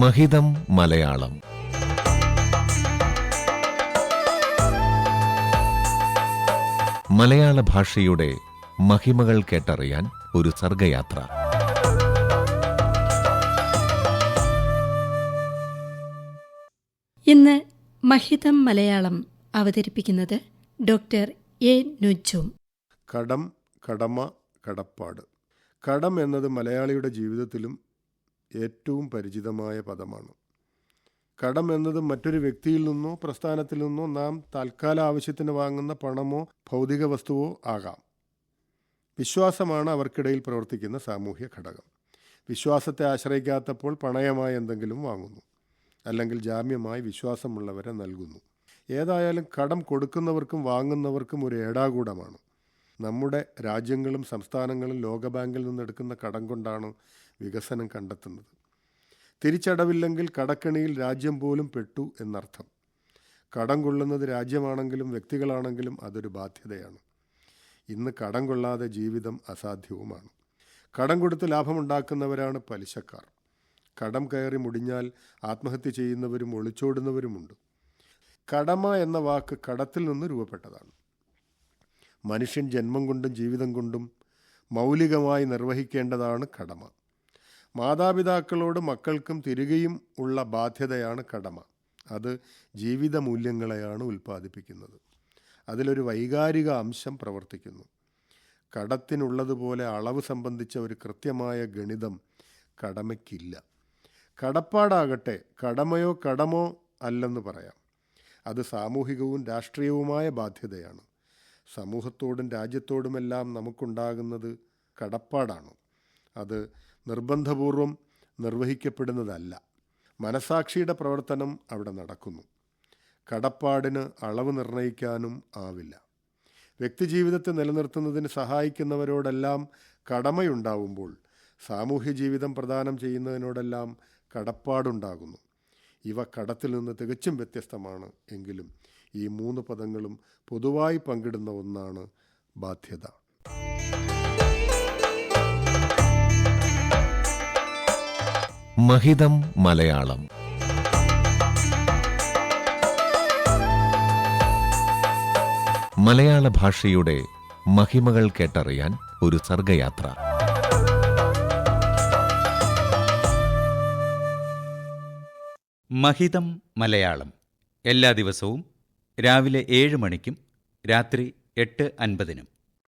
മഹിതം മലയാളം. മലയാള ഭാഷയുടെ മഹിമകൾ കേട്ടറിയാൻ ഒരു സർഗയാത്ര. ഇന്ന് മഹിതം മലയാളം അവതരിപ്പിക്കുന്നത് ഡോക്ടർ എ നുജും. കടം കടമ കടപ്പാട്. കടം എന്നത് മലയാളിയുടെ ജീവിതത്തിലും ഏറ്റവും പരിചിതമായ പദമാണ്. കടം എന്നത് മറ്റൊരു വ്യക്തിയിൽ നിന്നോ പ്രസ്ഥാനത്തിൽ നിന്നോ നാം തൽക്കാല ആവശ്യത്തിന് വാങ്ങുന്ന പണമോ ഭൗതിക വസ്തുവോ ആകാം. വിശ്വാസമാണ് അവർക്കിടയിൽ പ്രവർത്തിക്കുന്ന സാമൂഹ്യ ഘടകം. വിശ്വാസത്തെ ആശ്രയിക്കാത്തപ്പോൾ പണയമായി എന്തെങ്കിലും വാങ്ങുന്നു. അല്ലെങ്കിൽ ജാമ്യമായി വിശ്വാസമുള്ളവരെ നൽകുന്നു. ഏതായാലും കടം കൊടുക്കുന്നവർക്കും വാങ്ങുന്നവർക്കും ഒരു ഏടാകൂടമാണ്. നമ്മുടെ രാജ്യങ്ങളും സംസ്ഥാനങ്ങളും ലോകബാങ്കിൽ നിന്നെടുക്കുന്ന കടം കൊണ്ടാണ് വികസനം കണ്ടെത്തുന്നത്. തിരിച്ചടവില്ലെങ്കിൽ കടക്കണിയിൽ രാജ്യം പോലും പെട്ടു എന്നർത്ഥം. കടം കൊള്ളുന്നത് രാജ്യമാണെങ്കിലും വ്യക്തികളാണെങ്കിലും അതൊരു ബാധ്യതയാണ്. ഇന്ന് കടം കൊള്ളാതെ ജീവിതം അസാധ്യവുമാണ്. കടം കൊടുത്ത് ലാഭമുണ്ടാക്കുന്നവരാണ് പലിശക്കാർ. കടം കയറി മുടിഞ്ഞാൽ ആത്മഹത്യ ചെയ്യുന്നവരും ഒളിച്ചോടുന്നവരുമുണ്ട്. കടമ എന്ന വാക്ക് കടത്തിൽ നിന്ന് രൂപപ്പെട്ടതാണ്. മനുഷ്യൻ ജന്മം കൊണ്ടും ജീവിതം കൊണ്ടും മൗലികമായി നിർവഹിക്കേണ്ടതാണ് കടമ. മാതാപിതാക്കളോട് മക്കൾക്കും തിരികെയും ഉള്ള ബാധ്യതയാണ് കടമ. അത് ജീവിത മൂല്യങ്ങളെയാണ് ഉൽപ്പാദിപ്പിക്കുന്നത്. അതിലൊരു വൈകാരിക അംശം പ്രവർത്തിക്കുന്നു. കടത്തിനുള്ളതുപോലെ അളവ് സംബന്ധിച്ച ഒരു കൃത്യമായ ഗണിതം കടമയ്ക്കില്ല. കടപ്പാടാകട്ടെ കടമയോ കടമോ അല്ലെന്ന് പറയാം. അത് സാമൂഹികവും രാഷ്ട്രീയവുമായ ബാധ്യതയാണ്. സമൂഹത്തോടും രാജ്യത്തോടുമെല്ലാം നമുക്കുണ്ടാകുന്നത് കടപ്പാടാണ്. അത് നിർബന്ധപൂർവം നിർവഹിക്കപ്പെടുന്നതല്ല. മനസാക്ഷിയുടെ പ്രവർത്തനം അവിടെ നടക്കുന്നു. കടപ്പാടിന് അളവ് നിർണയിക്കാനും ആവില്ല. വ്യക്തിജീവിതത്തെ നിലനിർത്തുന്നതിന് സഹായിക്കുന്നവരോടെല്ലാം കടമയുണ്ടാവുമ്പോൾ സാമൂഹ്യ ജീവിതം പ്രദാനം ചെയ്യുന്നതിനോടെല്ലാം കടപ്പാടുണ്ടാകുന്നു. ഇവ കടത്തിൽ നിന്ന് തികച്ചും വ്യത്യസ്തമാണ്. എങ്കിലും ഈ മൂന്ന് പദങ്ങളും പൊതുവായി പങ്കിടുന്ന ഒന്നാണ് ബാധ്യത. മഹിതം മലയാളം. മലയാള ഭാഷയുടെ മഹിമകൾ കേട്ടറിയാൻ ഒരു സർഗയാത്ര. മഹിതം മലയാളം. എല്ലാ ദിവസവും രാവിലെ ഏഴ് മണിക്കും രാത്രി എട്ട് അൻപതിനും.